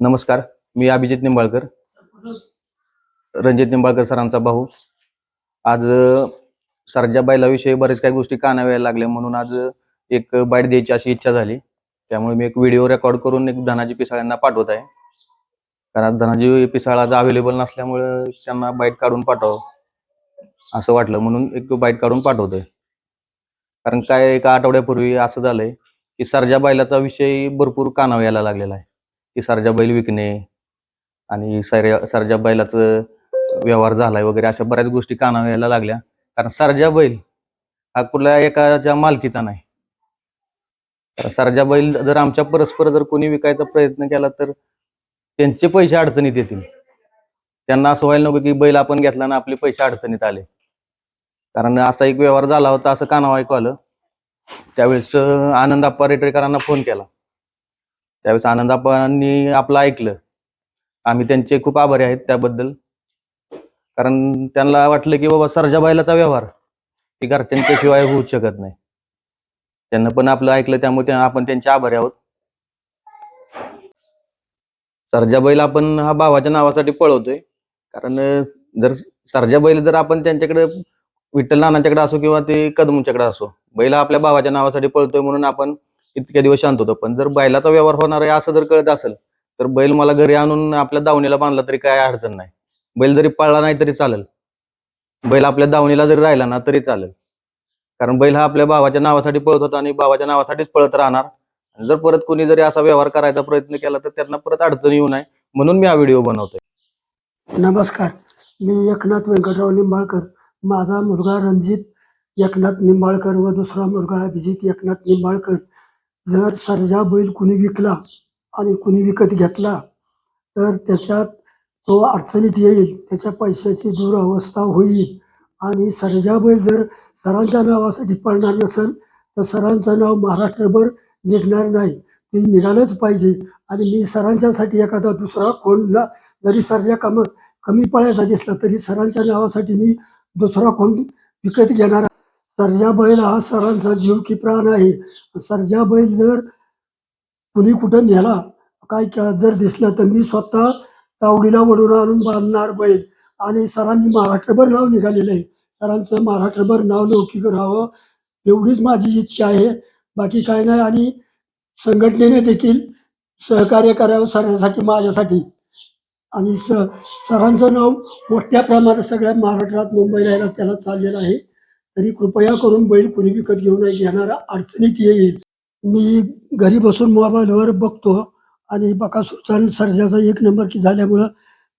नमस्कार मी अभिजित निंबाळकर. रणजित निंबाळकर सरांचा भाऊ. आज अ, सरजा बैलाविषयी बरेच काही गोष्टी कानाव्या लागल्या म्हणून आज एक बाईट द्यायची अशी इच्छा झाली. त्यामुळे मी एक व्हिडिओ रेकॉर्ड करून एक धनाजी पिसाळ्यांना पाठवत आहे. कारण धनाजी पिसाळ आज अवेलेबल नसल्यामुळे त्यांना बाईट काढून पाठवावं असं वाटलं म्हणून एक बाईट काढून पाठवतोय. कारण काय एका आठवड्यापूर्वी असं झालंय की सरजा बैलाचा विषय भरपूर कानावर यायला लागलेला आहे. की सरजा बैल विकणे आणि सर सरजा बैलाचं व्यवहार झालाय वगैरे अशा बऱ्याच गोष्टी कानावर यायला लागल्या. कारण सरजा बैल हा कुठल्या एकाच्या मालकीचा नाही. सरजा बैल जर आमच्या परस्पर जर कोणी विकायचा प्रयत्न केला तर त्यांचे पैसे अडचणीत येतील. त्यांना असं व्हायला नको की बैल आपण घेतला ना आपले पैसे अडचणीत आले. कारण असा एक व्यवहार झाला होता असं कानावर ऐकू आलं. त्यावेळेस आनंद आप्पा रेटरेकरांना फोन केला. त्यावेळेस आनंद आपलं ऐकलं. आम्ही त्यांचे खूप आभारी आहेत त्याबद्दल. कारण त्यांना वाटलं की बाबा सरजा बैलाचा व्यवहार ही घरच्यांच्या शिवाय होऊच शकत नाही. त्यांना पण आपलं ऐकलं त्यामुळे आपण त्यांचे आभारी आहोत. सरजा बैल आपण हा भावाच्या नावासाठी पळवतोय. कारण जर सरजा बैल जर आपण त्यांच्याकडे विठ्ठल नानाच्याकडे असो किंवा ते कदमूच्याकडे असो बैल आपल्या भावाच्या नावासाठी पळतोय म्हणून आपण इतक्या दिवस शांत होतो. पण जर बैलाचा व्यवहार होणार आहे असं जर कळत असेल तर बैल मला घरी आणून आपल्या दावणीला बांधला तरी काय अडचण नाही. बैल जरी पळला नाही तरी चालेल. बैल आपल्या दावणीला जरी राहिला ना तरी चालेल. कारण बैल हा आपल्या भावाच्या नावासाठी पळत होता आणि भावाच्या नावासाठीच पळत राहणार. जर परत कोणी जरी असा व्यवहार करायचा प्रयत्न केला तर त्यांना परत अडचण येऊ नये. म्हणून मी हा व्हिडिओ बनवतोय. नमस्कार. मी एकनाथ व्यंकटराव निंबाळकर. माझा मुलगा रणजित एकनाथ निंबाळकर व दुसरा मुलगा अभिजित एकनाथ निंबाळकर. जर सर्जा बैल कुणी विकला आणि कुणी विकत घेतला तर त्याच्यात तो अडचणीत येईल त्याच्या पैशाची दुरावस्था होईल. आणि सर्जा बैल जर सरांच्या नावासाठी पडणार नसेल तर सरांचं नाव महाराष्ट्रभर निघणार नाही. ते निघालंच पाहिजे. आणि मी सरांच्यासाठी एखादा दुसरा कोणला जरी सर्जा कम कमी पळायचा दिसला तरी सरांच्या नावासाठी मी दुसरा कोण विकत घेणार सर्जा बैल हा सरांचा जीव की प्राण आहे. सर्जा बैल जर कुणी कुठं नेला काय जर दिसलं तर मी स्वतः तावडीला वडून आणून बांधणार बैल. आणि सरांनी महाराष्ट्रभर नाव निघालेलं आहे. सरांचं महाराष्ट्रभर नाव लौकिक राहावं एवढीच माझी इच्छा आहे. बाकी काय नाही आणि संघटनेने देखील सहकार्य करावं सरांसाठी माझ्यासाठी. आणि स सरांचं नाव मोठ्या प्रमाणात सगळ्या महाराष्ट्रात मुंबईला त्याला चाललेलं आहे. तरी कृपया करून बैल कुणी विकत घेऊ नये घेणारा अडचणीत येईल. मी घरी बसून मोबाईलवर बघतो आणि बकासूरचा आणि सर्जाचा एक नंबर की झाल्यामुळं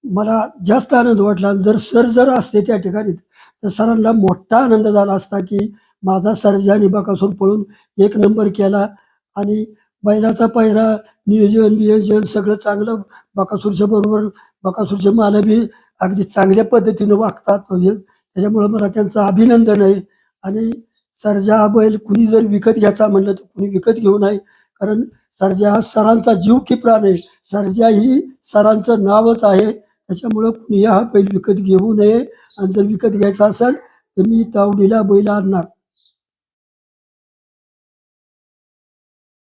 मला जास्त आनंद वाटला. आणि जर सर जर असते त्या ठिकाणी तर सरांना मोठा आनंद झाला असता की माझा सर्जा आणि बकासूर पळून एक नंबर केला. आणि बैलाचा पहिरा नियोजन नियोजन सगळं चांगलं बकासूरच्या बरोबर बकासूरचे मालबी अगदी चांगल्या पद्धतीनं वागतात. म्हणजे त्याच्यामुळं मला त्यांचं अभिनंदन आहे. आणि सर्जा हा बैल कुणी जर विकत घ्यायचा म्हणलं तर कुणी विकत घेऊ नये. कारण सर्जा हा सरांचा जीव की प्राण आहे. सर्जा ही सरांचं नावच आहे. त्याच्यामुळं कुणी हा बैल विकत घेऊ नये. आणि जर विकत घ्यायचा असेल तर मी तावडीला बैल आणणार.